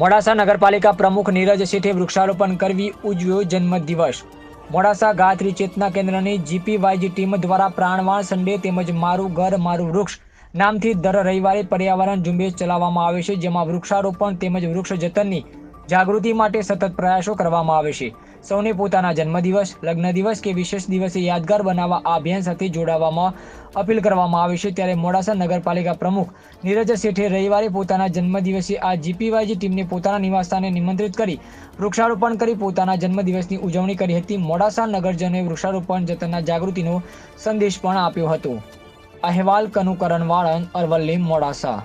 મોડાસા નગરપાલિકા પ્રમુખ નીરજ શેઠે વૃક્ષારોપણ કરવી ઉજવ્યો જન્મદિવસ. મોડાસા ગાયત્રી ચેતના કેન્દ્રની જીપીવાયજી ટીમ દ્વારા પ્રાણવાણ સન્ડે તેમજ મારું ઘર, મારું વૃક્ષ નામથી દર રવિવારે પર્યાવરણ ઝુંબેશ ચલાવવામાં આવે છે, જેમાં વૃક્ષારોપણ તેમજ વૃક્ષ જતનની જાગૃતિ માટે સતત પ્રયાસો કરવામાં આવે છે. સૌને પોતાના જન્મદિવસ લગ્ન દિવસ કે વિશેષ દિવસે યાદગાર બનાવવા આ અભિયાન સાથે જોડાવામાં અપીલ કરવામાં આવે છે. ત્યારે મોડાસા નગરપાલિકા પ્રમુખ નીરજ શેઠે રવિવારે પોતાના જન્મદિવસે આ જીપીવાયજી ટીમને પોતાના નિવાસસ્થાને નિમંત્રિત કરી, વૃક્ષારોપણ કરી પોતાના જન્મદિવસની ઉજવણી કરી હતી. મોડાસા નગરજનોએ વૃક્ષારોપણ જતનના જાગૃતિનો સંદેશ પણ આપ્યો હતો. અહેવાલ કનુકરણ વાળંદ અરવલ્લી, મોડાસા.